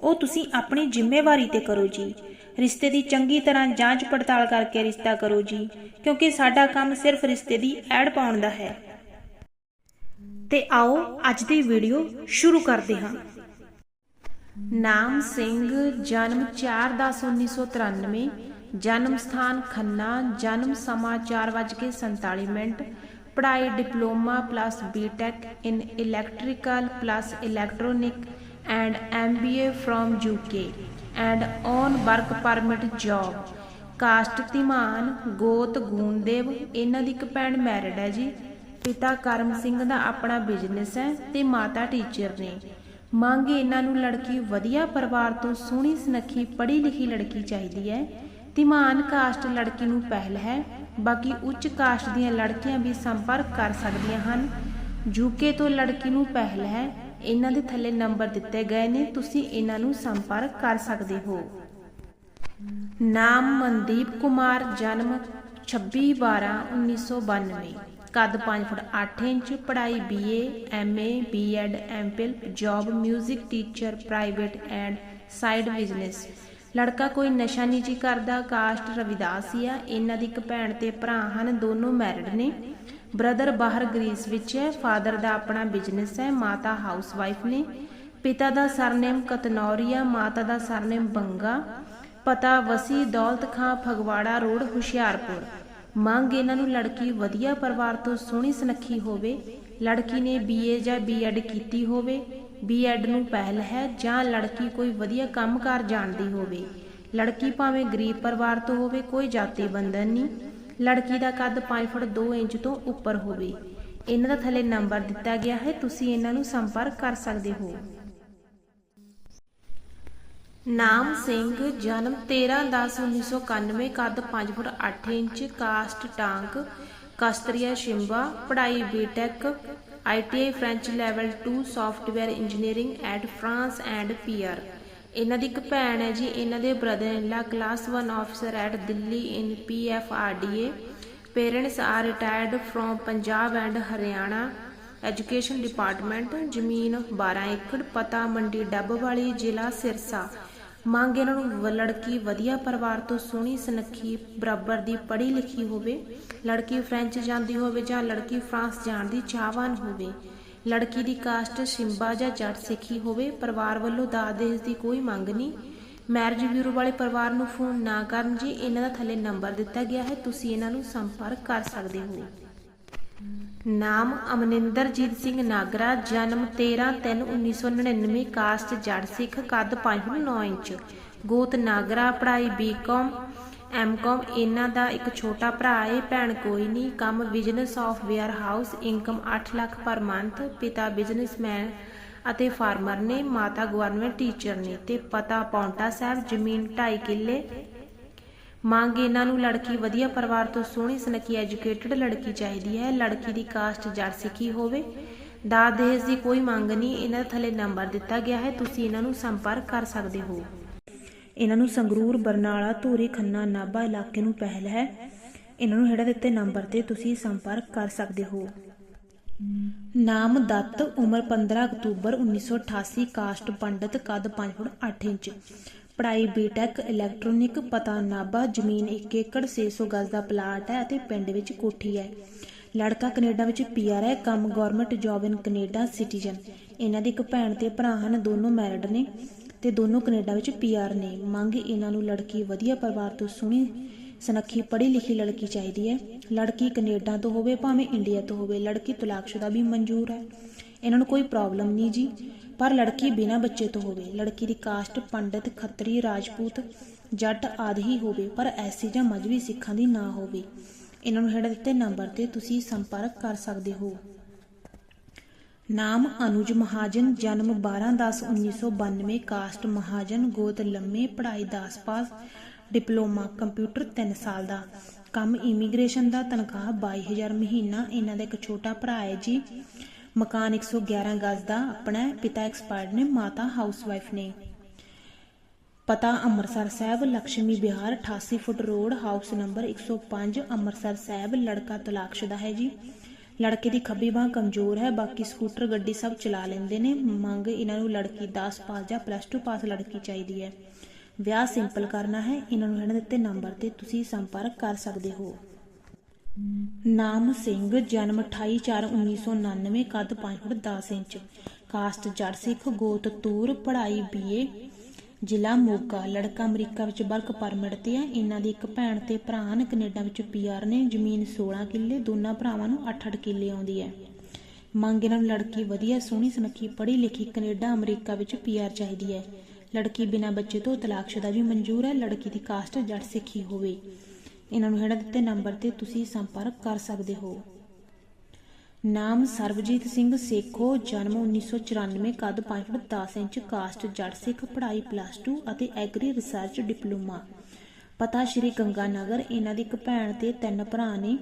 ਉਹ ਤੁਸੀਂ ਆਪਣੀ ਜ਼ਿੰਮੇਵਾਰੀ ਤੇ ਕਰੋ ਜੀ। ਰਿਸ਼ਤੇ ਦੀ ਚੰਗੀ ਤਰ੍ਹਾਂ ਜਾਂਚ ਪੜਤਾਲ ਕਰਕੇ ਰਿਸ਼ਤਾ ਕਰੋ ਜੀ, ਕਿਉਂਕਿ ਸਾਡਾ ਕੰਮ ਸਿਰਫ ਰਿਸ਼ਤੇ ਦੀ ਐਡ ਪਾਉਣ ਦਾ ਹੈ। ਤੇ ਆਓ ਅੱਜ ਦੀ ਵੀਡੀਓ ਸ਼ੁਰੂ ਕਰਦੇ ਹਾਂ। ਨਾਮ ਸਿੰਘ, ਜਨਮ 4/10/1993 ਜਨਮ ਸਥਾਨ ਖੰਨਾ, ਜਨਮ ਸਮਾਂ 4:47 ਮਿੰਟ, ਪੜ੍ਹਾਈ diploma plus BTech in electrical plus electronic and MBA from UK and on work permit job. Caste Dhiman ਗੋਤ ਗੂੰਦੇਵ ਇਹਨਾਂ ਦੀ ਇੱਕ ਭੈਣ ਮੈਰਿਡ ਹੈ ਜੀ। ਪਿਤਾ ਕਰਮ ਸਿੰਘ ਦਾ ਆਪਣਾ ਬਿਜ਼ਨਸ ਹੈ ਤੇ ਮਾਤਾ ਟੀਚਰ ਨੇ। ਮੰਗ ਇਹਨਾਂ ਨੂੰ ਲੜਕੀ ਵਧੀਆ ਪਰਿਵਾਰ ਤੋਂ ਸੋਹਣੀ, ਸੁਨੱਖੀ ਪੜ੍ਹੀ ਲਿਖੀ ਲੜਕੀ ਚਾਹੀਦੀ ਹੈ। ਧੀਮਾਨ ਕਾਸਟ ਲੜਕੀ ਨੂੰ ਪਹਿਲ ਹੈ, ਬਾਕੀ ਉੱਚ ਕਾਸਟ ਦੀਆਂ ਲੜਕੀਆਂ ਵੀ ਸੰਪਰਕ ਕਰ ਸਕਦੀਆਂ ਹਨ। ਯੂਕੇ ਤੋਂ ਲੜਕੀ ਨੂੰ ਪਹਿਲ ਹੈ ਇਹਨਾਂ ਦੇ ਥੱਲੇ ਨੰਬਰ ਦਿੱਤੇ ਗਏ ਨੇ, ਤੁਸੀਂ ਇਹਨਾਂ ਨੂੰ ਸੰਪਰਕ ਕਰ ਸਕਦੇ ਹੋ। ਨਾਮ ਮਨਦੀਪ ਕੁਮਾਰ, ਜਨਮ 26/12/1992 ਕੱਦ 5 ਫੁੱਟ 8 ਇੰਚ, ਪੜ੍ਹਾਈ BA MA B.Ed MPhil job 뮤직 teacher private and side business ਲੜਕਾ ਕੋਈ ਨਸ਼ਾ ਨਹੀਂ ਜੀ ਕਰਦਾ ਕਾਸਟ ਰਵਿਦਾਸ ਹੀ ਆ। ਇਹਨਾਂ ਦੀ ਇੱਕ ਭੈਣ ਤੇ ਭਰਾ ਹਨ, ਦੋਨੋਂ ਮੈਰਿਡ ਨੇ। ਬ੍ਰਦਰ ਬਾਹਰ ਗ੍ਰੀਸ ਵਿੱਚ ਹੈ, ਫਾਦਰ ਦਾ ਆਪਣਾ ਬਿਜ਼ਨਸ ਹੈ, ਮਾਤਾ ਹਾਊਸ ਵਾਈਫ ਨੇ, ਪਿਤਾ ਦਾ ਸਰਨੇਮ ਕਤਨੌਰੀਆ, ਮਾਤਾ ਦਾ ਸਰਨੇਮ ਬੰਗਾ, ਪਤਾ ਵਸੀ ਦੌਲਤ ਖਾਂ, ਫਗਵਾੜਾ ਰੋਡ, ਹੁਸ਼ਿਆਰਪੁਰ। ਮੰਗ ਇਹਨਾਂ ਨੂੰ ਲੜਕੀ ਵਧੀਆ ਪਰਿਵਾਰ ਤੋਂ ਸੋਹਣੀ ਸੁਨੱਖੀ ਹੋਵੇ, ਲੜਕੀ ਨੇ ਬੀਏ ਜਾਂ ਬੀਐਡ ਕੀਤੀ ਹੋਵੇ ਬੀਐਡ ਨੂੰ ਪਹਿਲ ਹੈ ਜਾਂ ਲੜਕੀ ਕੋਈ ਵਧੀਆ ਕੰਮਕਾਰ ਜਾਣਦੀ ਹੋਵੇ। ਲੜਕੀ ਭਾਵੇਂ ਗਰੀਬ ਪਰਿਵਾਰ ਤੋਂ ਹੋਵੇ, ਕੋਈ ਜਾਤੀ ਬੰਧਨ ਨਹੀਂ। ਲੜਕੀ ਦਾ ਕੱਦ 5 ਫੁੱਟ 2 ਇੰਚ ਤੋਂ ਉੱਪਰ ਹੋਵੇ। ਇਹਨਾਂ ਦਾ ਥੱਲੇ ਨੰਬਰ ਦਿੱਤਾ ਗਿਆ ਹੈ। ਤੁਸੀਂ ਇਹਨਾਂ ਨੂੰ ਸੰਪਰਕ ਕਰ ਸਕਦੇ ਹੋ। ਨਾਮ ਸਿੰਘ, ਜਨਮ 13/10/1991 ਕੱਦ 5 foot 8 inch caste Tank, Kshatriya Shimba, ਪੜ੍ਹਾਈ BTech ITI French level 2 software engineering at France and PR ਇਹਨਾਂ ਦੀ ਇੱਕ ਭੈਣ ਹੈ ਜੀ, ਇਹਨਾਂ ਦੇ brother in class 1 officer at Delhi in PFRDA parents are retired from Punjab and Haryana education department ਜ਼ਮੀਨ 12 ਏਕੜ, ਪਤਾ ਮੰਡੀ ਡੱਬ ਵਾਲੀ ਜ਼ਿਲ੍ਹਾ ਸਿਰਸਾ। ਮੰਗ ਇਹਨਾਂ ਨੂੰ ਲੜਕੀ ਵਧੀਆ ਪਰਿਵਾਰ ਤੋਂ ਸੋਹਣੀ ਸੁਨੱਖੀ ਬਰਾਬਰ ਦੀ ਪੜ੍ਹੀ ਲਿਖੀ ਹੋਵੇ। ਲੜਕੀ ਫ੍ਰੈਂਚ ਜਾਂਦੀ ਹੋਵੇ ਜਾਂ ਲੜਕੀ ਫਰਾਂਸ ਜਾਣ ਦੀ ਚਾਹਵਾਨ ਹੋਵੇ। ਲੜਕੀ ਦੀ ਕਾਸਟ ਸ਼ਿੰਬਾ ਜਾਂ ਜੱਟ ਸਿੱਖੀ ਹੋਵੇ, ਪਰਿਵਾਰ ਵੱਲੋਂ ਦਾਜ ਦਹੇਜ ਦੀ ਕੋਈ ਮੰਗ ਨਹੀਂ। ਮੈਰਿਜ ਬਿਊਰੋ ਵਾਲੇ ਪਰਿਵਾਰ ਨੂੰ ਫੋਨ ਨਾ ਕਰਨ ਜੀ, ਇਹਨਾਂ ਦਾ ਥੱਲੇ ਨੰਬਰ ਦਿੱਤਾ ਗਿਆ ਹੈ, ਤੁਸੀਂ ਇਹਨਾਂ ਨੂੰ ਸੰਪਰਕ ਕਰ ਸਕਦੇ ਹੋ। ਨਾਮ ਅਮਨਿੰਦਰਜੀਤ ਸਿੰਘ ਨਾਗਰਾ, ਜਨਮ 13/3/1999 ਕਾਸਟ ਜੜ ਸਿੱਖ, ਕੱਦ 5.9 ਇੰਚ। ਗੋਤ ਨਾਗਰਾ, ਪੜ੍ਹਾਈ ਬੀਕਾਮ ਐਮਕਾਮ, ਇਹਨਾਂ ਦਾ ਇੱਕ ਛੋਟਾ ਭਰਾ ਹੈ, ਭੈਣ ਕੋਈ ਨਹੀਂ। ਕੰਮ business of warehouse income 8 lakh per month ਪਿਤਾ ਬਿਜ਼ਨਸਮੈਨ ਅਤੇ ਫਾਰਮਰ ਨੇ, ਮਾਤਾ ਗਵਰਨਮੈਂਟ ਟੀਚਰ ਨੇ ਤੇ ਪਤਾ ਪੌਂਟਾ ਸਾਹਿਬ, ਜ਼ਮੀਨ 2.5 ਕਿੱਲੇ। ਮੰਗ ਇਹਨਾਂ ਨੂੰ, ਲੜਕੀ ਵਧੀਆ ਪਰਿਵਾਰ ਤੋਂ ਸੋਹਣੀ, ਸੁਨੱਖੀ ਐਜੂਕੇਟਡ ਲੜਕੀ ਚਾਹੀਦੀ ਹੈ। ਲੜਕੀ ਦੀ ਕਾਸਟ ਜੜ ਸਿੱਖੀ ਹੋਵੇ, ਦਾਜ ਦਹੇਜ ਦੀ ਕੋਈ ਮੰਗ ਨਹੀਂ। ਇਹਨਾਂ ਥੱਲੇ ਨੰਬਰ ਦਿੱਤਾ ਗਿਆ ਹੈ। ਤੁਸੀਂ ਇਹਨਾਂ ਨੂੰ ਸੰਪਰਕ ਕਰ ਸਕਦੇ ਹੋ। ਇਹਨਾਂ ਨੂੰ ਸੰਗਰੂਰ, ਬਰਨਾਲਾ, ਧੂਰੀ, ਖੰਨਾ, ਨਾਭਾ ਇਲਾਕੇ ਨੂੰ ਪਹਿਲ ਹੈ। ਇਹਨਾਂ ਨੂੰ ਹੇਠਾਂ ਦਿੱਤੇ ਨੰਬਰ ਤੇ ਤੁਸੀਂ ਸੰਪਰਕ ਕਰ ਸਕਦੇ ਹੋ। ਨਾਮ ਦੱਤ, ਉਮਰ 15 ਅਕਤੂਬਰ 1988 ਕਾਸਟ ਪੰਡਤ, ਕੱਦ 5 ਫੁੱਟ 8 ਇੰਚ। ਪੜ੍ਹਾਈ ਬੀਟੈਕ ਇਲੈਕਟ੍ਰੋਨਿਕ ਪਤਾ ਨਾਭਾ, ਜ਼ਮੀਨ 1 ਏਕੜ 600 ਗਜ਼ ਦਾ ਪਲਾਟ ਹੈ ਅਤੇ ਪਿੰਡ ਵਿੱਚ ਕੋਠੀ ਹੈ। ਲੜਕਾ ਕੈਨੇਡਾ ਵਿੱਚ ਪੀਆਰ ਹੈ, ਕੰਮ government job in Canada citizen. ਇਹਨਾਂ ਦੀ ਇੱਕ ਭੈਣ ਤੇ ਭਰਾ ਹਨ, ਦੋਨੋਂ ਮੈਰਿਡ ਨੇ। ਤੇ ਦੋਨੋਂ ਕੈਨੇਡਾ ਵਿੱਚ ਪੀਆਰ ਨੇ। ਮੰਗ ਇਹਨਾਂ ਨੂੰ ਲੜਕੀ ਵਧੀਆ ਪਰਿਵਾਰ ਤੋਂ ਸੋਹਣੀ ਸੁਨੱਖੀ ਪੜ੍ਹੀ ਲਿਖੀ ਲੜਕੀ ਚਾਹੀਦੀ ਹੈ। ਲੜਕੀ ਕੈਨੇਡਾ ਤੋਂ ਹੋਵੇ, ਭਾਵੇਂ ਇੰਡੀਆ ਤੋਂ ਹੋਵੇ, ਲੜਕੀ ਤਲਾਕਸ਼ੁਦਾ ਵੀ ਮਨਜ਼ੂਰ ਹੈ। ਇਹਨਾਂ ਨੂੰ ਕੋਈ ਪ੍ਰੋਬਲਮ ਨਹੀਂ ਜੀ, ਪਰ ਲੜਕੀ ਬਿਨਾਂ ਬੱਚੇ ਤੋਂ ਹੋਵੇ, ਲੜਕੀ ਦੀ ਕਾਸਟ ਪੰਡਿਤ, ਖੱਤਰੀ, ਰਾਜਪੂਤ, ਜੱਟ ਆਦਿ ਹੀ ਹੋਵੇ, ਪਰ ਐਸੀ ਜਾਂ ਮਜਬੀ ਸਿੱਖਾਂ ਦੀ ਨਾ ਹੋਵੇ। ਇਹਨਾਂ ਨੂੰ ਹੇਠ ਦਿੱਤੇ ਨੰਬਰ ਤੇ ਤੁਸੀਂ ਸੰਪਰਕ ਕਰ ਸਕਦੇ ਹੋ। ਨਾਮ ਅਨੁਜ ਮਹਾਜਨ, ਜਨਮ 12/10/1992 ਕਾਸਟ ਮਹਾਜਨ, ਗੋਤ ਲੰਮੇ, ਪੜ੍ਹਾਈ 10 ਪਾਸ, ਡਿਪਲੋਮਾ ਕੰਪਿਊਟਰ 3 ਸਾਲ ਦਾ। ਕੰਮ ਇਮੀਗ੍ਰੇਸ਼ਨ ਦਾ, ਤਨਖਾਹ 22000 ਮਹੀਨਾ। ਇਹਨਾਂ ਦਾ ਇੱਕ ਛੋਟਾ ਭਰਾ ਹੈ ਜੀ। ਮਕਾਨ 111 ਗਜ਼ ਦਾ, ਆਪਣਾ ਪਿਤਾ ਐਕਸਪਾਇਰਡ ਨੇ, ਮਾਤਾ ਹਾਊਸਵਾਈਫ ਨੇ। ਪਤਾ Amritsar Sahib Laxmi Vihar 88 foot road, house number 105 Amritsar Sahib, ਲੜਕਾ ਤਲਾਕਸ਼ੁਦਾ ਹੈ ਜੀ। ਲੜਕੇ ਦੀ ਖੱਬੀ ਬਾਹ ਕਮਜ਼ੋਰ ਹੈ, ਬਾਕੀ ਸਕੂਟਰ ਗੱਡੀ ਸਭ ਚਲਾ ਲੈਂਦੇ ਨੇ। ਮੰਗ ਇਹਨਾਂ ਨੂੰ ਲੜਕੀ 10 ਪਾਸ ਜਾਂ ਪਲੱਸ 2 ਪਾਸ ਲੜਕੀ ਚਾਹੀਦੀ ਹੈ। ਵਿਆਹ ਸਿੰਪਲ ਕਰਨਾ ਹੈ, ਇਹਨਾਂ ਨੂੰ ਇਹਨਾਂ ਦਿੱਤੇ ਨੰਬਰ ਤੇ ਤੁਸੀਂ ਸੰਪਰਕ ਕਰ ਸਕਦੇ ਹੋ। ਨਾਮ ਸਿੰਘ, ਜਨਮ 28/4/1999 ਕੱਦ 5 foot 10 inch. Caste Jat Sikh ਗੋਤ ਤੂਰ ਪੜ੍ਹਾਈ ਬੀਏ ਜ਼ਿਲ੍ਹਾ ਮੋਗਾ, ਲੜਕਾ ਅਮਰੀਕਾ ਵਿੱਚ ਵਰਕ ਪਰਮਿਟ ਤੇ ਹੈ ਇਹਨਾਂ ਦੀ ਇੱਕ ਭੈਣ ਤੇ ਭਰਾ ਨੇ ਕੈਨੇਡਾ ਵਿੱਚ ਪੀਆਰ ਨੇ। ਜ਼ਮੀਨ 16 ਕਿੱਲੇ, ਦੋਨਾਂ ਭਰਾਵਾਂ ਨੂੰ 8-8 ਕਿੱਲੇ ਆਉਂਦੀ ਹੈ। ਮੰਗ ਇਹਨਾਂ ਨੂੰ ਲੜਕੀ ਵਧੀਆ, ਸੋਹਣੀ, ਸੁਨੱਖੀ ਪੜ੍ਹੀ ਲਿਖੀ ਕੈਨੇਡਾ, ਅਮਰੀਕਾ ਵਿੱਚ ਪੀਆਰ ਚਾਹੀਦੀ ਹੈ। ਲੜਕੀ ਬਿਨਾਂ ਬੱਚੇ ਤੋਂ ਤਲਾਕਸ਼ੁਦਾ ਵੀ ਮਨਜ਼ੂਰ ਹੈ। ਲੜਕੀ ਦੀ ਕਾਸਟ ਜੱਟ ਸਿੱਖੀ ਹੋਵੇ। ਇਹਨਾਂ ਨੂੰ ਹੇਠ ਦਿੱਤੇ ਨੰਬਰ ਤੇ ਤੁਸੀਂ ਸੰਪਰਕ ਕਰ ਸਕਦੇ ਹੋ। ਨਾਮ ਸਰਬਜੀਤ ਸਿੰਘ ਸੇਖੋ, ਜਨਮ 1994 ਕੱਦ 5 foot 10 inch caste Jat Sikh, ਪੜ੍ਹਾਈ ਪਲੱਸ 2 ਅਤੇ ਐਗਰੀ ਰਿਸਰਚ ਡਿਪਲੋਮਾ ਪਤਾ ਸ਼੍ਰੀ ਗੰਗਾ ਨਗਰ ਇਹਨਾਂ ਦੀ ਇੱਕ ਭੈਣ ਤੇ ਤਿੰਨ ਭਰਾ ਨੇ।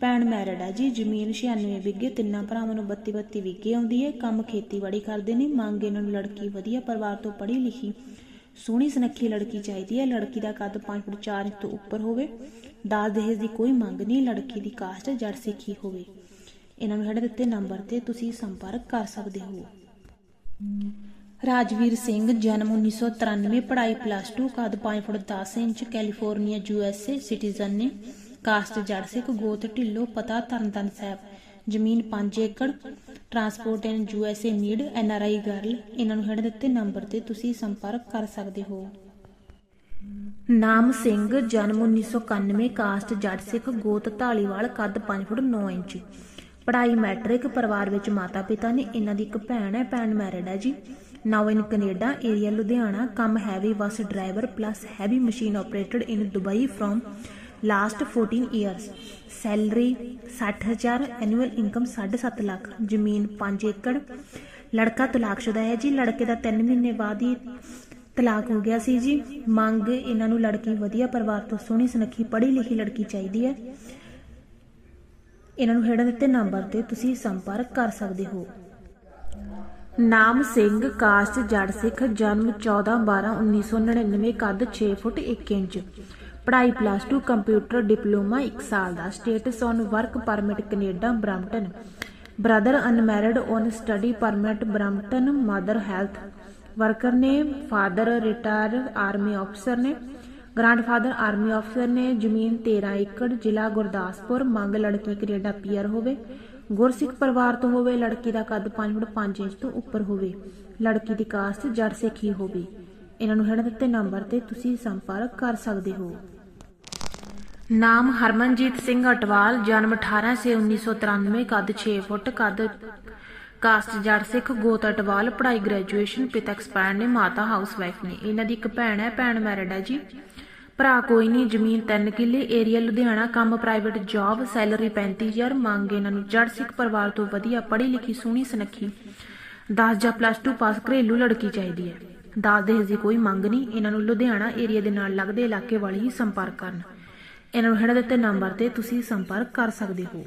ਭੈਣ ਮੈਰਿਡ ਹੈ ਜੀ, ਜ਼ਮੀਨ 96 ਵਿਗੇ ਤਿੰਨਾਂ ਭਰਾਵਾਂ ਨੂੰ 32 32 ਵਿਗੇ ਆਉਂਦੀ ਹੈ ਕੰਮ ਖੇਤੀਬਾੜੀ ਕਰਦੇ ਨੇ, ਮੰਗ ਇਹਨਾਂ ਨੂੰ ਲੜਕੀ ਵਧੀਆ ਪਰਿਵਾਰ ਤੋਂ ਪੜ੍ਹੀ ਲਿਖੀ, ਸੋਹਣੀ ਸੁਨੱਖੀ ਲੜਕੀ ਚਾਹੀਦੀ ਹੈ ਲੜਕੀ ਦਾ ਕੱਦ 5 ਫੁੱਟ 4 ਇੰਚ ਤੋਂ ਉੱਪਰ ਹੋਵੇ। ਦਾਜ ਦਹੇਜ ਦੀ ਕੋਈ ਮੰਗ ਨਹੀਂ, ਲੜਕੀ ਦੀ ਕਾਸਟ ਜੜ ਸਿੱਖੀ ਹੋਵੇ। ਇਹਨਾਂ ਨੂੰ ਸਾਡੇ ਦਿੱਤੇ ਨੰਬਰ ਤੇ ਤੁਸੀਂ ਸੰਪਰਕ ਕਰ ਸਕਦੇ ਹੋ। ਰਾਜਵੀਰ ਸਿੰਘ, ਜਨਮ 1993 ਪੜ੍ਹਾਈ ਪਲੱਸ 2 ਕੱਦ 5 foot 10 inch, California USA citizen ਨੇ ਕਾਸਟ ਜੜ ਸਿੱਖ, ਗੋਤ ਢਿੱਲੋ, ਪਤਾ ਤਰਨਤਨ ਸਾਹਿਬ, ਜ਼ਮੀਨ 5 ਏਕੜ transport in USA need NRI girl ਇਹਨਾਂ ਨੂੰ ਹੇਠ ਦਿੱਤੇ ਨੰਬਰ ਤੇ ਤੁਸੀਂ ਸੰਪਰਕ ਕਰ ਸਕਦੇ ਹੋ। ਨਾਮ ਸਿੰਘ, ਜਨਮ 1991 ਕਾਸਟ ਜੱਟ ਸਿੱਖ, ਗੋਤ ਢਾਲੀਵਾਲ, ਕੱਦ 5 ਫੁੱਟ 9 ਇੰਚ। ਪੜ੍ਹਾਈ ਮੈਟ੍ਰਿਕ ਪਰਿਵਾਰ ਵਿੱਚ ਮਾਤਾ ਪਿਤਾ ਨੇ ਇਹਨਾਂ ਦੀ ਇੱਕ ਭੈਣ ਹੈ, ਭੈਣ ਮੈਰਿਡ ਹੈ ਜੀ। Now in Canada area Ludhiana ਕੰਮ heavy bus driver plus heavy machine operated in Dubai from last 14 years salary 60000 annual income 7.5 lakh, ਜ਼ਮੀਨ 5 ਏਕੜ। ਲੜਕਾ ਤਲਾਕਸ਼ੁਦਾ ਹੈ ਜੀ। ਲੜਕੇ ਦਾ 3 ਮਹੀਨੇ ਬਾਅਦ ਹੀ ਤਲਾਕ ਹੋ ਗਿਆ ਸੀ ਜੀ। ਮੰਗ ਇਹਨਾਂ ਨੂੰ ਲੜਕੀ ਵਧੀਆ ਪਰਿਵਾਰ ਤੋਂ ਸੋਹਣੀ ਸੁਨੱਖੀ ਪੜ੍ਹੀ ਲਿਖੀ ਲੜਕੀ ਚਾਹੀਦੀ ਹੈ। ਇਹਨਾਂ ਨੂੰ ਹੇਠ ਦਿੱਤੇ ਨੰਬਰ ਤੇ ਤੁਸੀਂ ਸੰਪਰਕ ਕਰ ਸਕਦੇ ਹੋ। ਨਾਮ ਸਿੰਘ ਕਾਸਟ ਜੜ ਸਿੱਖ, ਜਨਮ 14 12 1999 ਕੱਦ 6 ਫੁੱਟ 1 ਇੰਚ। ਪੜ੍ਹਾਈ ਪਲੱਸ 2 ਕੰਪਿਊਟਰ ਡਿਪਲੋਮਾ 1 ਸਾਲ ਦਾ। Status on work permit Canada, Brampton. Brother unmarried on study permit Brampton. Mother health worker ਨੇ ਫਾਦਰ ਰਿਟਾਇਰ ਆਰਮੀ ਅਫਸਰ ਨੇ। ਗ੍ਰੈਂਡਫਾਦਰ ਆਰਮੀ ਅਫਸਰ ਨੇ ਜ਼ਮੀਨ 13 ਏਕੜ, ਜ਼ਿਲ੍ਹਾ ਗੁਰਦਾਸਪੁਰ, ਮੰਗ ਲੜਕੀ ਕੈਨੇਡਾ ਪੀਆਰ ਹੋਵੇ। ਗੁਰਸਿੱਖ ਪਰਿਵਾਰ ਤੋਂ ਹੋਵੇ, ਲੜਕੀ ਦਾ ਕੱਦ 5 ਫੁੱਟ 5 ਇੰਚ ਤੋਂ ਉੱਪਰ ਹੋਵੇ। ਲੜਕੀ ਦੀ ਕਾਸਟ ਜੜ ਸਿੱਖੀ ਹੋਵੇ। ਇਹਨਾਂ ਨੂੰ ਹੇਠ ਦਿੱਤੇ ਨੰਬਰ ਤੇ ਤੁਸੀਂ ਸੰਪਰਕ ਕਰ ਸਕਦੇ ਹੋ। ਨਾਮ ਹਰਮਨਜੀਤ ਸਿੰਘ ਅਟਵਾਲ, ਜਨਮ 18 ਸੇ 1993 ਕੱਦ 6 ਫੁੱਟ, ਕੱਦ ਕਾਸਟ ਜੜ ਸਿੱਖ ਗੋਤ ਅਟਵਾਲ, ਪੜ੍ਹਾਈ ਗ੍ਰੈਜੂਏਸ਼ਨ ਪਿਤਾ ਐਕਸਪਾਇਰ ਨੇ, ਮਾਤਾ ਹਾਊਸ ਵਾਈਫ ਨੇ। ਇਹਨਾਂ ਦੀ ਇੱਕ ਭੈਣ ਹੈ, ਭੈਣ ਮੈਰਿਡ ਹੈ ਜੀ। ਭਰਾ ਕੋਈ ਨਹੀਂ, ਜ਼ਮੀਨ 3 ਕਿੱਲੇ, ਏਰੀਆ ਲੁਧਿਆਣਾ, ਕੰਮ ਪ੍ਰਾਈਵੇਟ ਜੌਬ ਸੈਲਰੀ 35000 ਮੰਗ ਇਹਨਾਂ ਨੂੰ ਜੜ ਸਿੱਖ ਪਰਿਵਾਰ ਤੋਂ ਵਧੀਆ ਪੜ੍ਹੀ ਲਿਖੀ, ਸੋਹਣੀ ਸੁਨੱਖੀ। 10 ਜਾਂ ਪਲੱਸ 2 ਪਾਸ ਘਰੇਲੂ ਲੜਕੀ ਚਾਹੀਦੀ ਹੈ। ਦਾਜ ਦਹੇਜ ਦੀ ਕੋਈ ਮੰਗ ਨਹੀਂ, ਇਹਨਾਂ ਨੂੰ ਲੁਧਿਆਣਾ ਏਰੀਆ ਦੇ ਨਾਲ ਲੱਗਦੇ ਇਲਾਕੇ ਵਾਲੇ ਹੀ ਸੰਪਰਕ ਕਰਨ। ਇਹਨਾਂ ਨੂੰ ਹੇਠ ਦਿੱਤੇ ਨੰਬਰ ਤੇ ਤੁਸੀਂ ਸੰਪਰਕ ਕਰ ਸਕਦੇ ਹੋ।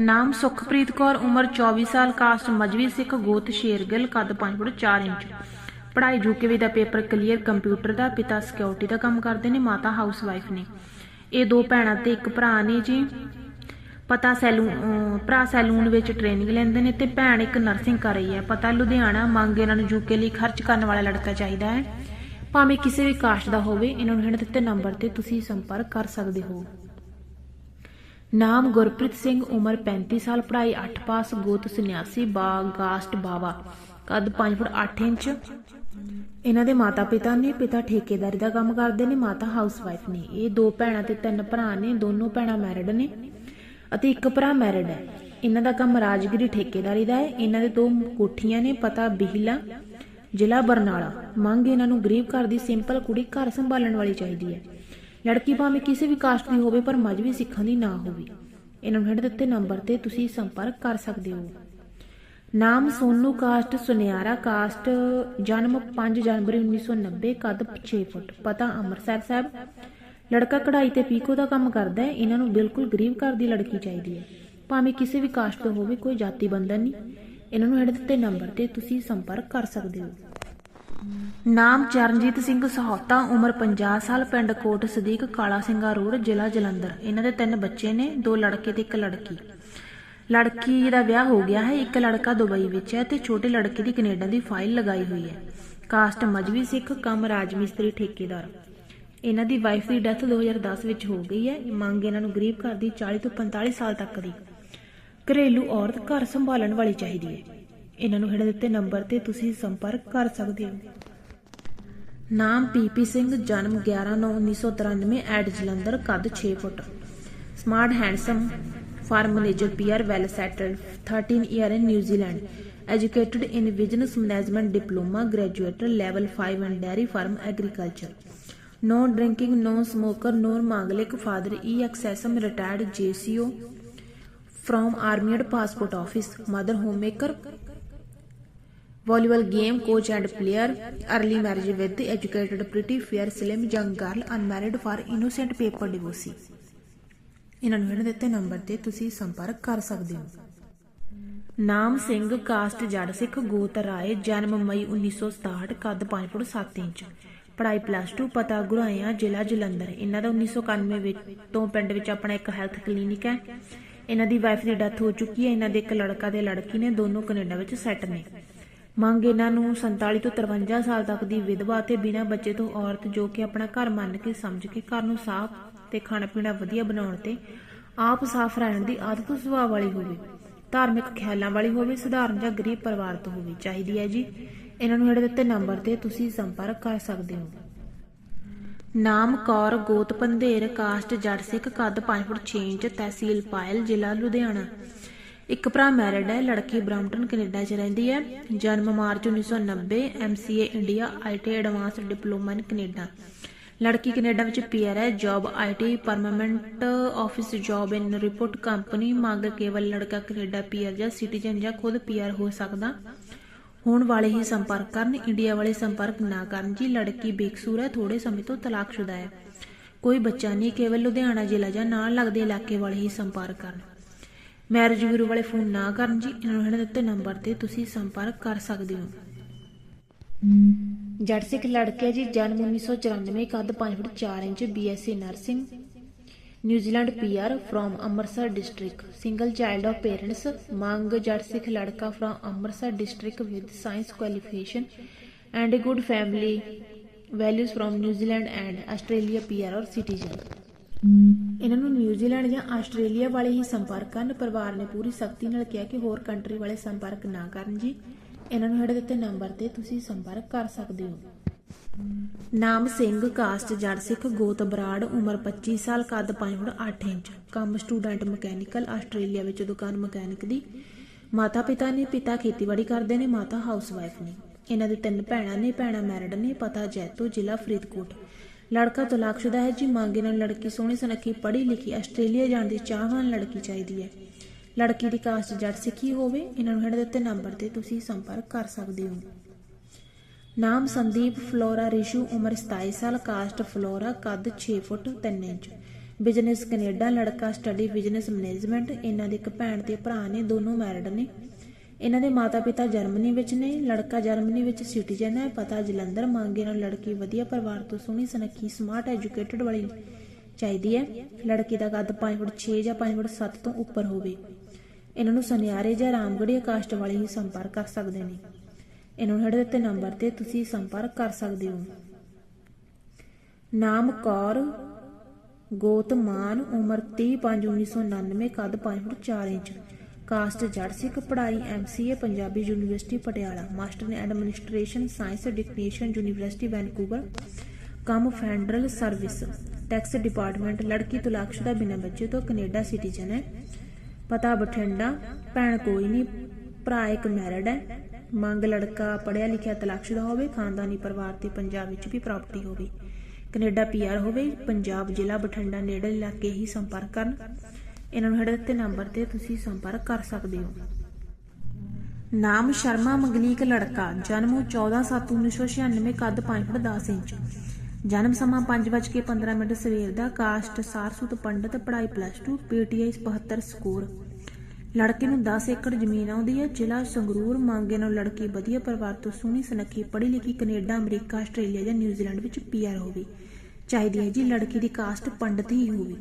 ਨਾਮ ਸੁਖਪ੍ਰੀਤ ਕੌਰ, ਉਮਰ 24 ਸਾਲ ਕਾਸਟ ਮਜਵੀ ਸਿੱਖ, ਗੋਤ ਸ਼ੇਰਗਿੱਲ, ਕੱਦ 5 ਫੁੱਟ 4 ਇੰਚ। ਪੜ੍ਹਾਈ ਯੂਕੇਵੀ ਦਾ ਪੇਪਰ ਕਲੀਅਰ ਕੰਪਿਊਟਰ ਦਾ, ਪਿਤਾ ਸਿਕਿਉਰਿਟੀ ਦਾ ਕੰਮ ਕਰਦੇ ਨੇ, ਮਾਤਾ ਹਾਊਸ ਵਾਈਫ ਨੇ। ਇਹ ਦੋ ਭੈਣਾਂ ਤੇ ਇੱਕ ਭਰਾ ਨੇ ਜੀ। ਪਤਾ ਸੈਲੂਨ ਭਰਾ ਸੈਲੂਨ ਵਿੱਚ ਟ੍ਰੇਨਿੰਗ ਲੈਂਦੇ ਨੇ ਤੇ ਭੈਣ ਇੱਕ ਨਰਸਿੰਗ ਕਰ ਰਹੀ ਹੈ। ਪਤਾ ਲੁਧਿਆਣਾ ਮੰਗ ਇਹਨਾਂ ਨੂੰ ਯੂਕੇ ਲਈ ਖਰਚ ਕਰਨ ਵਾਲਾ ਲੜਕਾ ਚਾਹੀਦਾ ਹੈ। ਭਾਵੇਂ ਕਿਸੇ ਵੀ ਕਾਸਟ ਦਾ ਹੋਵੇ, ਇਹਨਾਂ ਨੂੰ ਹੇਠ ਦਿੱਤੇ ਨੰਬਰ ਤੇ ਤੁਸੀਂ ਸੰਪਰਕ ਕਰ ਸਕਦੇ ਹੋ। ਨਾਮ ਗੁਰਪ੍ਰੀਤ ਸਿੰਘ, ਉਮਰ 35 ਸਾਲ, ਪੜ੍ਹਾਈ 8 ਪਾਸ, ਗੋਤ ਸੰਨਿਆਸੀ, ਬਾਗਾਸਟ, ਬਾਵਾ। ਕੱਦ 5 ਫੁੱਟ 8 ਇੰਚ। ਇਹਨਾਂ ਦੇ ਮਾਤਾ-ਪਿਤਾ ਨੇ, ਪਿਤਾ ਠੇਕੇਦਾਰੀ ਦਾ ਕੰਮ ਕਰਦੇ ਨੇ, ਮਾਤਾ ਹਾਊਸਵਾਈਫ ਨੇ। ਇਹ ਦੋ ਭੈਣਾਂ ਤੇ ਤਿੰਨ ਭਰਾ ਨੇ, ਦੋਨੋਂ ਭੈਣਾਂ ਮੈਰਿਡ ਨੇ ਅਤੇ ਇੱਕ ਭਰਾ ਮੈਰਿਡ ਹੈ। ਇਹਨਾਂ ਦਾ ਕੰਮ ਰਾਜਗਿਰੀ ਠੇਕੇਦਾਰੀ ਦਾ ਹੈ। ਇਹਨਾਂ ਦੇ ਦੋ ਕੋਠੀਆਂ ਨੇ, ਪਤਾ ਬਿਹਲਾ, ਜ਼ਿਲ੍ਹਾ ਬਰਨਾਲਾ। ਮੰਗ ਇਹਨਾਂ ਨੂੰ ਗਰੀਬ ਘਰ ਦੀ ਸਿੰਪਲ ਕੁੜੀ ਘਰ ਸੰਭਾਲਣ ਵਾਲੀ ਚਾਹੀਦੀ ਹੈ। ਲੜਕੀ ਭਾਵੇਂ ਕਿਸੇ ਵੀ ਕਾਸਟ ਦੀ ਹੋਵੇ, ਪਰ ਮਜਬੀ ਸਿੱਖਾਂ ਦੀ ਨਾ ਹੋਵੇ। ਇਹਨਾਂ ਨੂੰ ਹੇਠ ਦਿੱਤੇ ਨੰਬਰ ਤੇ ਤੁਸੀਂ ਸੰਪਰਕ ਕਰ ਸਕਦੇ ਹੋ। ਨਾਮ ਸੋਨੂ ਕਾਸਟ, ਸੁਨਿਆਰਾ ਕਾਸਟ, ਜਨਮ 5 ਜਨਵਰੀ 1990 ਕੱਦ 6 ਫੁੱਟ, ਪਤਾ ਅੰਮ੍ਰਿਤਸਰ ਸਾਹਿਬ। ਲੜਕਾ ਕਢਾਈ ਤੇ ਪੀਕੋ ਦਾ ਕੰਮ ਕਰਦਾ ਹੈ, ਇਹਨਾਂ ਨੂੰ ਬਿਲਕੁਲ ਗਰੀਬ ਘਰ ਦੀ ਲੜਕੀ ਚਾਹੀਦੀ ਹੈ। ਭਾਵੇਂ ਕਿਸੇ ਵੀ ਕਾਸਟ ਤੋਂ ਹੋਵੇ, ਕੋਈ ਜਾਤੀ ਬੰਧਨ ਨਹੀਂ। ਇਹਨਾਂ ਨੂੰ ਹੇਠ ਦਿੱਤੇ ਨੰਬਰ ਤੇ ਤੁਸੀਂ ਸੰਪਰਕ ਕਰ ਸਕਦੇ ਹੋ। ਨਾਮ ਚਰਨਜੀਤ ਸਿੰਘ ਸਹੌਤਾ, ਉਮਰ 50 ਸਾਲ, ਪਿੰਡ ਕੋਟ ਸਦੀਕ, ਕਾਲਾ ਸਿੰਘਾ ਰੋਡ, ਜ਼ਿਲ੍ਹਾ ਜਲੰਧਰ। ਇਹਨਾਂ ਦੇ ਤਿੰਨ ਬੱਚੇ ਨੇ, ਦੋ ਲੜਕੇ ਤੇ ਇੱਕ ਲੜਕੀ। ਲੜਕੀ ਦਾ ਵਿਆਹ ਹੋ ਗਿਆ ਹੈ, ਇੱਕ ਲੜਕਾ ਦੁਬਈ ਵਿੱਚ ਹੈ ਤੇ ਛੋਟੇ ਲੜਕੇ ਦੀ ਕੈਨੇਡਾ ਦੀ ਫਾਈਲ ਲਗਾਈ ਹੋਈ ਹੈ। ਕਾਸਟ ਮਜਬੀ ਸਿੱਖ, ਕੰਮ ਰਾਜ ਮਿਸਤਰੀ, ਠੇਕੇਦਾਰ। ਇਹਨਾਂ ਦੀ ਵਾਈਫ ਦੀ ਡੈਥ 2010 ਵਿੱਚ ਹੋ ਗਈ ਹੈ। ਮੰਗ ਇਹਨਾਂ ਨੂੰ ਗਰੀਬ ਘਰ ਦੀ 40 ਤੋਂ 45 ਸਾਲ ਤੱਕ ਦੀ। ਘਰੇਲੂ ਔਰਤ ਘਰ ਸੰਭਾਲਣ ਵਾਲੀ ਚਾਹੀਦੀ ਹੈ। ਇਹਨਾਂ ਨੂੰ ਹੇਠ ਦਿੱਤੇ ਨੰਬਰ ਤੇ ਤੁਸੀਂ ਸੰਪਰਕ ਕਰ ਸਕਦੇ ਹੋ। ਨਾਮ ਪੀਪੀ ਸਿੰਘ, ਜਨਮ 11/9/1993 ਐਡ ਜਲੰਧਰ, ਕੱਦ 6 foot. Smart, handsome Farmer aged PR well settled, 13 year in New Zealand. Educated in business management diploma, graduate level 5 in dairy farm agriculture. No drinking, no smoker, no Mangalik father, E. Accessum retired JCO from Armoured Passport Office, mother homemaker, volleyball game coach and player, early marriage with the educated, pretty, fair, slim young girl, unmarried for innocent paper divorcee. ਇਹਨਾਂ ਨੂੰ ਹੇਠ ਦਿੱਤੇ number ਤੇ ਤੁਸੀਂ ਸੰਪਰਕ ਕਰ ਸਕਦੇ ਹੋ। ਨਾਮ ਸਿੰਘ, ਕਾਸਟ ਜੜ ਸਿੱਖ, ਗੋਤ ਰਾਏ, ਜਨਮ ਮਈ 1967 ਕੱਦ 5 ਫੁੱਟ 7 ਇੰਚ। ਪੜ੍ਹਾਈ ਪਲੱਸ 2 ਪਤਾ ਗੁਰਾਇਆ, ਜ਼ਿਲ੍ਹਾ ਜਲੰਧਰ। ਇਹਨਾਂ ਦਾ 1991 ਵਿੱਚ ਤੋਂ ਪਿੰਡ ਵਿੱਚ ਆਪਣਾ ਇੱਕ ਹੈਲਥ ਕਲੀਨਿਕ ਹੈ। ਇਹਨਾਂ ਦੀ ਵਾਈਫ ਦੀ ਡੈਥ ਹੋ ਚੁੱਕੀ ਹੈ। ਇਹਨਾਂ ਦੇ ਇੱਕ ਲੜਕਾ ਤੇ ਲੜਕੀ ਨੇ ਦੋਨੋਂ ਕੈਨੇਡਾ ਵਿੱਚ ਸੈੱਟ ਨੇ। ਮੰਗ ਇਹਨਾਂ ਨੂੰ 47 ਤੋਂ 53 ਸਾਲ ਤੱਕ ਦੀ ਵਿਧਵਾ ਤੇ ਬਿਨਾਂ ਬੱਚੇ ਤੋਂ ਔਰਤ ਜੋ ਕਿ ਆਪਣਾ ਘਰ ਮੰਨ ਕੇ ਸਮਝ ਕੇ ਘਰ ਨੂੰ ਸਾਫ਼ ਤੇ ਖਾਣਾ ਪੀਣਾ ਵਧੀਆ ਬਣਾਉਣ ਤੇ ਆਪ ਸਾਫ਼ ਰਹਿਣ ਦੀ ਆਦਤ ਸੁਭਾਅ ਵਾਲੀ ਹੋਵੇ, ਧਾਰਮਿਕ ਖਿਆਲਾਂ ਵਾਲੀ ਹੋਵੇ, ਸਧਾਰਨ ਜਾਂ ਗਰੀਬ ਪਰਿਵਾਰ ਤੋਂ ਹੋਵੇ, ਚਾਹੀਦੀ ਹੈ ਜੀ। ਇਹਨਾਂ ਨੂੰ ਹੇਠ ਦਿੱਤੇ ਨੰਬਰ ਤੇ ਤੁਸੀਂ ਸੰਪਰਕ ਕਰ ਸਕਦੇ ਹੋ। ਨਾਮ ਕੌਰ ਗੋਤ ਪੰਧੇਰ ਕਾਸਟ ਜੜ ਸਿੱਖ ਕੱਦ 5 ਫੁੱਟ 6 ਇੰਚ ਤਹਿਸੀਲ ਪਾਇਲ, ਜ਼ਿਲ੍ਹਾ ਲੁਧਿਆਣਾ। ਇੱਕ ਭਰਾ ਮੈਰਿਡ ਹੈ, ਲੜਕੀ ਬ੍ਰਾਂਪਟਨ ਕੈਨੇਡਾ 'ਚ ਰਹਿੰਦੀ ਹੈ। ਜਨਮ March 1990 MCA India IT advance diploma in Canada ਲੜਕੀ ਕੈਨੇਡਾ ਵਿੱਚ ਪੀਆਰ ਹੈ, job IT permanent office job in report company, ਮੰਗ ਕੇਵਲ ਲੜਕਾ ਕੈਨੇਡਾ ਪੀਆਰ ਜਾਂ ਸਿਟੀਜ਼ਨ ਜਾਂ ਖੁਦ ਪੀਆਰ ਹੋ ਸਕਦਾ। ਹੋਣ ਵਾਲੇ ਹੀ ਸੰਪਰਕ ਕਰਨ, ਇੰਡੀਆ ਵਾਲੇ ਸੰਪਰਕ ਨਾ ਕਰਨ। ਜੀ, ਲੜਕੀ ਬੇਕਸੂਰ ਹੈ ਥੋੜੇ ਸਮੇਂ ਤੋਂ ਤਲਾਕਸ਼ੁਦਾ ਹੈ। ਕੋਈ ਬੱਚਾ ਨਹੀਂ, ਕੇਵਲ ਲੁਧਿਆਣਾ ਜ਼ਿਲ੍ਹਾ ਜਾਂ ਨਾਲ ਲੱਗਦੇ ਇਲਾਕੇ ਵਾਲੇ ਹੀ ਸੰਪਰਕ ਕਰਨ। ਮੈਰਿਜ ਬਿਊਰੋ ਵਾਲੇ ਫੋਨ ਨਾ ਕਰਨ। ਜੀ, ਇਹਨਾਂ ਨੂੰ ਦਿੱਤੇ ਨੰਬਰ ਤੇ ਤੁਸੀਂ ਸੰਪਰਕ ਕਰ ਸਕਦੇ ਹੋ। ਜੱਟ ਸਿੱਖ ਲੜਕੇ ਜੀ, ਜਨਮ 1994 ਕੱਦ 5 foot 4 inch BSc nursing New Zealand PR from Amritsar district single child of parents ਮੰਗ ਜੱਟ ਸਿੱਖ ਲੜਕਾ from Amritsar district with science qualification and a good family values from New Zealand and Australia PR or citizen ਇਹਨਾਂ ਨੂੰ New Zealand ਜਾਂ Australia ਵਾਲੇ ਹੀ ਸੰਪਰਕ ਕਰਨ, ਪਰਿਵਾਰ ਨੇ ਪੂਰੀ ਸਖਤੀ ਨਾਲ ਕਿਹਾ ਕਿ ਹੋਰ ਕੰਟਰੀ ਵਾਲੇ ਸੰਪਰਕ ਨਾ ਕਰਨ ਜੀ। ਇਹਨਾਂ ਨੂੰ ਹੇਠ ਦਿੱਤੇ ਨੰਬਰ ਤੇ ਤੁਸੀਂ ਸੰਪਰਕ ਕਰ ਸਕਦੇ ਹੋ। ਨਾਮ ਸਿੰਘ, ਕਾਸਟ ਜੜ ਸਿੱਖ, ਗੋਤ ਬਰਾੜ, ਉਮਰ 25 ਸਾਲ, ਕੱਦ 5 ਫੁੱਟ 8 ਇੰਚ। ਕੰਮ ਸਟੂਡੈਂਟ ਮਕੈਨੀਕਲ, ਆਸਟ੍ਰੇਲੀਆ ਵਿੱਚ ਦੁਕਾਨ ਮਕੈਨਿਕ ਦੀ। ਮਾਤਾ ਪਿਤਾ ਨੇ ਪਿਤਾ ਖੇਤੀਬਾੜੀ ਕਰਦੇ ਨੇ, ਮਾਤਾ ਹਾਊਸਵਾਈਫ ਨੇ। ਇਹਨਾਂ ਦੇ ਤਿੰਨ ਭੈਣਾਂ ਨੇ, ਭੈਣਾਂ ਮੈਰਿਡ ਨੇ, ਪਤਾ ਜੈਤੋ ਜ਼ਿਲ੍ਹਾ ਫਰੀਦਕੋਟ। ਲੜਕਾ ਤਲਾਕਸ਼ੁਦਾ ਹੈ ਜੀ, ਮੰਗ ਇਹਨਾਂ ਲੜਕੀ ਸੋਹਣੀ ਸੁਨੱਖੀ ਪੜ੍ਹੀ ਲਿਖੀ, ਆਸਟ੍ਰੇਲੀਆ ਜਾਣ ਦੀ ਚਾਹਵਾਨ ਲੜਕੀ ਚਾਹੀਦੀ ਹੈ। ਲੜਕੀ ਦੀ ਕਾਸਟ ਜੱਟ ਸਿੱਖੀ ਹੋਵੇ, ਇਹਨਾਂ ਨੂੰ ਹੇਠ ਦਿੱਤੇ ਨੰਬਰ ਤੇ ਤੁਸੀਂ ਸੰਪਰਕ ਕਰ ਸਕਦੇ ਹੋ। ਨਾਮ ਸੰਦੀਪ ਫਲੋਰਾ ਰਿਸ਼ੂ, ਉਮਰ 27 ਸਾਲ, ਕਾਸਟ ਫਲੋਰਾ, ਕੱਦ 6 ਫੁੱਟ 3 ਇੰਚ। ਬਿਜ਼ਨਸ ਕੈਨੇਡਾ ਲੜਕਾ ਸਟੱਡੀ ਬਿਜ਼ਨਸ ਮੈਨੇਜਮੈਂਟ ਇਹਨਾਂ ਦੇ ਇੱਕ ਭੈਣ ਤੇ ਭਰਾ ਨੇ, ਦੋਨੋਂ ਮੈਰਿਡ ਨੇ। ਇਹਨਾਂ ਦੇ ਮਾਤਾ-ਪਿਤਾ ਜਰਮਨੀ ਵਿੱਚ ਨੇ, ਲੜਕਾ ਜਰਮਨੀ ਵਿੱਚ ਸਿਟੀਜ਼ਨ ਹੈ, ਪਤਾ ਜਲੰਧਰ, ਮੰਗੇ ਨਾਲ ਲੜਕੀ ਵਧੀਆ ਪਰਿਵਾਰ ਤੋਂ ਸੋਹਣੀ, ਸੁਨੱਖੀ ਸਮਾਰਟ ਐਜੂਕੇਟਡ ਵਾਲੀ ਚਾਹੀਦੀ ਹੈ। ਲੜਕੀ ਦਾ ਕੱਦ 5 ਫੁੱਟ 6 ਜਾਂ 5 ਫੁੱਟ 7 ਤੋਂ ਉੱਪਰ ਹੋਵੇ। ਇਹਨਾਂ ਨੂੰ ਸੁਨਿਆਰੇ ਜਾਂ ਰਾਮਗੜੀਆ ਕਾਸਟ ਵਾਲੇ ਹੀ ਸੰਪਰਕ ਕਰ ਸਕਦੇ ਨੇ। ਇਹਨਾਂ ਨੂੰ ਹੇਠ ਦਿੱਤੇ ਨੰਬਰ ਤੇ ਤੁਸੀਂ ਸੰਪਰਕ ਕਰ ਸਕਦੇ ਹੋ। ਨਾਮ ਕੌਰ ਗੋਤਮਾਨ ਉਮਰ 30 5 1999 ਕੱਦ 5 foot 4 inch caste Jat Sikh, ਪੜ੍ਹਾਈ MCA Punjabi university, Patiala, master in administration science ਡਿਕਨੇਸ਼ਨ university Vancouver, ਕੰਮ ਫੈਡਰਲ ਸਰਵਿਸ, ਟੈਕਸ ਡਿਪਾਰਟਮੈਂਟ, ਲੜਕੀ ਤੁਲਾਕਸ਼ੁਦਾ ਬਿਨਾਂ ਬੱਚੇ ਤੋਂ ਕੈਨੇਡਾ ਸਿਟੀਜ਼ਨ ਹੈ। ਪਤਾ ਬਠਿੰਡਾ, ਭੈਣ ਕੋਈ ਨਹੀਂ ਭਰਾ ਇੱਕ ਮੈਰਿਡ ਹੈ। ਮੰਗ ਲੜਕਾ ਪੜਿਆ ਲਿਖਿਆ ਤਲਾਕਸ਼ੁਦਾ ਹੋਵੇ, ਖਾਨਦਾਨੀ ਪਰਿਵਾਰ ਤੇ ਪੰਜਾਬ ਵਿੱਚ ਵੀ ਪ੍ਰਾਪਰਟੀ ਹੋਵੇ। ਕੈਨੇਡਾ ਪੀਆਰ ਹੋਵੇ, ਪੰਜਾਬ ਜ਼ਿਲ੍ਹਾ ਬਠਿੰਡਾ ਨੇੜੇ ਇਲਾਕੇ ਹੀ ਸੰਪਰਕ ਕਰਨ। ਇਹਨਾਂ ਨੂੰ ਹੇਠ ਦਿੱਤੇ ਨੰਬਰ ਤੇ ਤੁਸੀਂ ਸੰਪਰਕ ਕਰ ਸਕਦੇ ਹੋ। ਨਾਮ ਸ਼ਰਮਾ ਮੰਗਲੀਕ ਲੜਕਾ, ਜਨਮ 14/7/1996 ਕੱਦ 5 ਫੁੱਟ 10 ਇੰਚ। ਜਨਮ ਸਮਾਂ 5:15 ਮਿੰਟ ਸਵੇਰ ਦਾ, ਕਾਸਟ ਸਾਰਸੂਤ ਪੰਡਤ ਪੜ੍ਹਾਈ ਪਲੱਸ 2 ਪੀਟੀਆਈ 72 ਸਕੋਰ ਲੜਕੇ ਨੂੰ 10 ਏਕੜ ਜ਼ਮੀਨ ਆਉਂਦੀ ਹੈ, ਜ਼ਿਲ੍ਹਾ ਸੰਗਰੂਰ, ਮੰਗੇ ਨੂੰ ਲੜਕੀ ਵਧੀਆ, ਪਰਿਵਾਰ ਤੋਂ ਸੋਹਣੀ, ਸੁਨੱਖੀ ਪੜ੍ਹੀ ਲਿਖੀ ਕੈਨੇਡਾ, ਅਮਰੀਕਾ, ਆਸਟ੍ਰੇਲੀਆ ਜਾਂ ਨਿਊਜ਼ੀਲੈਂਡ ਵਿੱਚ ਪੀਆਰ ਹੋਵੇ। ਚਾਹੀਦੀ ਹੈ ਜੀ ਲੜਕੀ ਦੀ ਕਾਸਟ ਪੰਡਤ ਹੀ ਹੋਵੇ।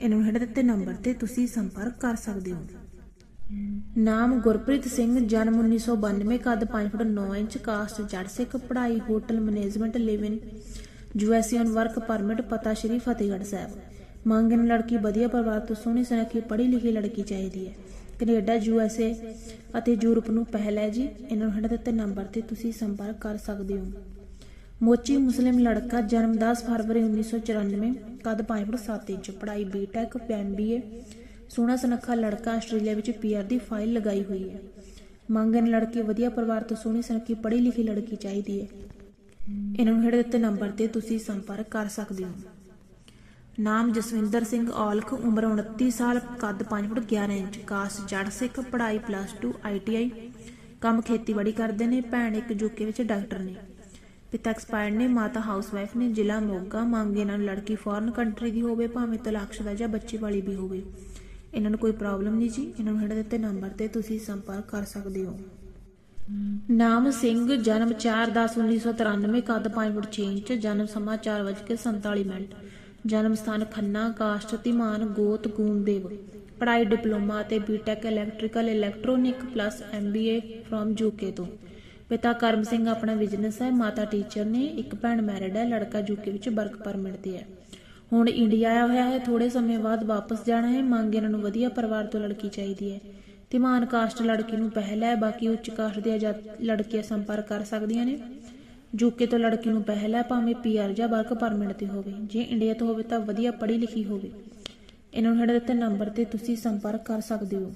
ਇਹਨਾਂ ਹੇਠ ਦਿੱਤੇ ਨੰਬਰ ਤੇ ਤੁਸੀਂ ਸੰਪਰਕ ਕਰ ਸਕਦੇ ਹੋ। ਨਾਮ ਗੁਰਪ੍ਰੀਤ ਸਿੰਘ, ਜਨਮ 1992 ਕੱਦ 5 ਫੁੱਟ 9 ਇੰਚ, ਕਾਸਟ ਜੜ ਸਿੱਖ, ਪੜ੍ਹਾਈ, hotel management live in work permit ਪਤਾ ਸ਼੍ਰੀ ਫਤਿਹਗੜ੍ਹ ਸਾਹਿਬ। ਮੰਗਨ ਲੜਕੀ ਵਧੀਆ ਪਰਿਵਾਰ ਤੋਂ ਸੋਹਣੀ ਸੁਨੱਖੀ ਪੜ੍ਹੀ ਲਿਖੀ ਲੜਕੀ ਚਾਹੀਦੀ ਹੈ। ਕੈਨੇਡਾ ਯੂਐਸਏ ਅਤੇ ਯੂਰਪ ਨੂੰ ਪਹਿਲ ਹੈ ਜੀ। ਇਹਨਾਂ ਨੂੰ ਹੇਠ ਦਿੱਤੇ ਨੰਬਰ ਤੇ ਤੁਸੀਂ ਸੰਪਰਕ ਕਰ ਸਕਦੇ ਹੋ। ਮੋਚੀ ਮੁਸਲਿਮ ਲੜਕਾ ਜਨਮ 10 ਫਰਵਰੀ 1994 ਕੱਦ 5 ਫੁੱਟ 7 ਇੰਚ, ਪੜ੍ਹਾਈ ਬੀਟੈਕ ਐਮਬੀਏ ਸੋਹਣਾ ਸੁਨੱਖਾ ਲੜਕਾ ਆਸਟ੍ਰੇਲੀਆ ਵਿੱਚ ਪੀਆਰ ਦੀ ਫਾਈਲ ਲਗਾਈ ਹੋਈ ਹੈ। ਮੰਗਨ ਲੜਕੀ ਵਧੀਆ ਪਰਿਵਾਰ ਤੋਂ ਸੋਹਣੀ ਸੁਨੱਖੀ ਪੜ੍ਹੀ ਲਿਖੀ ਲੜਕੀ ਚਾਹੀਦੀ ਹੈ। ਇਹਨਾਂ ਨੂੰ ਹੇਠ ਦਿੱਤੇ ਨੰਬਰ ਤੇ ਤੁਸੀਂ ਸੰਪਰਕ ਕਰ ਸਕਦੇ ਹੋ। ਨਾਮ ਜਸਵਿੰਦਰ ਸਿੰਘ ਔਲਖ, ਉਮਰ 29 ਸਾਲ, ਕੱਦ 5 ਫੁੱਟ 11 ਇੰਚ ਕਾਸਟ ਜੜ ਸਿੱਖ, ਪੜ੍ਹਾਈ ਪਲੱਸ 2 ਆਈਟੀਆਈ ਕੰਮ ਖੇਤੀਬਾੜੀ ਕਰਦੇ ਨੇ, ਭੈਣ ਇੱਕ ਯੂਕੇ ਵਿੱਚ ਡਾਕਟਰ ਨੇ। ਪਿਤਾ ਐਕਸਪਾਇਰਡ ਨੇ, ਮਾਤਾ ਹਾਊਸਵਾਈਫ ਨੇ, ਜ਼ਿਲ੍ਹਾ ਮੋਗਾ, ਮੰਗ ਇਹਨਾਂ ਨੂੰ ਲੜਕੀ ਫੋਰਨ ਕੰਟਰੀ ਦੀ ਹੋਵੇ, ਭਾਵੇਂ ਤਲਾਕਸ਼ੁਦਾ ਜਾਂ ਬੱਚੇ ਵਾਲੀ ਵੀ ਹੋਵੇ। ਇਹਨਾਂ ਨੂੰ ਕੋਈ ਪ੍ਰੋਬਲਮ ਨਹੀਂ ਜੀ, ਇਹਨਾਂ ਨੂੰ ਹੇਠ ਦਿੱਤੇ ਨੰਬਰ ਤੇ ਤੁਸੀਂ ਸੰਪਰਕ ਕਰ ਸਕਦੇ ਹੋ। ਨਾਮ ਸਿੰਘ, ਜਨਮ 4/10/1993 ਕੱਦ 5 ਫੁੱਟ 6 ਇੰਚ, ਜਨਮ ਸਮਾਂ 4:47 ਮਿੰਟ। ਜਨਮ ਸਥਾਨ ਖੰਨਾ ਕਾਸ਼ਟ ਧੀਮਾਨ ਗੋਤ ਗੂੰਦੇਵ ਪੜ੍ਹਾਈ, ਡਿਪਲੋਮਾ ਅਤੇ BTech electrical electronic plus MBA from UK ਤੋਂ। ਪਿਤਾ ਕਰਮ ਸਿੰਘ ਆਪਣਾ ਬਿਜ਼ਨਸ ਹੈ, ਮਾਤਾ ਟੀਚਰ ਨੇ, ਇੱਕ ਭੈਣ ਮੈਰਿਡ ਹੈ, ਲੜਕਾ ਯੂਕੇ ਵਿੱਚ ਵਰਕ ਪਰਮਿਟ ਤੇ ਹੈ। ਹੁਣ ਇੰਡੀਆ ਆਇਆ ਹੋਇਆ ਹੈ ਥੋੜੇ ਸਮੇਂ ਬਾਅਦ ਵਾਪਸ ਜਾਣਾ ਹੈ, ਮੰਗ ਇਹਨਾਂ ਨੂੰ ਵਧੀਆ ਪਰਿਵਾਰ ਤੋਂ ਲੜਕੀ ਚਾਹੀਦੀ ਹੈ। ਧੀਮਾਨ ਕਾਸਟ ਲੜਕੀ ਨੂੰ ਪਹਿਲ ਹੈ ਬਾਕੀ ਉੱਚ ਕਾਸਟ ਦੀਆਂ ਲੜਕੀਆਂ ਸੰਪਰਕ ਕਰ ਸਕਦੀਆਂ ਨੇ। ਯੂਕੇ ਤੋਂ ਲੜਕੀ ਨੂੰ ਪਹਿਲ ਹੈ ਭਾਵੇਂ ਪੀਆਰ ਜਾਂ ਵਰਕ ਪਰਮਿਟ ਤੇ ਹੋਵੇ। ਜੇ ਇੰਡੀਆ ਤੋਂ ਹੋਵੇ ਤਾਂ ਵਧੀਆ ਪੜ੍ਹੀ ਲਿਖੀ ਹੋਵੇ। ਇਹਨਾਂ ਨੂੰ ਹੇਠ ਦਿੱਤੇ ਨੰਬਰ ਤੇ ਤੁਸੀਂ ਸੰਪਰਕ ਕਰ ਸਕਦੇ ਹੋ।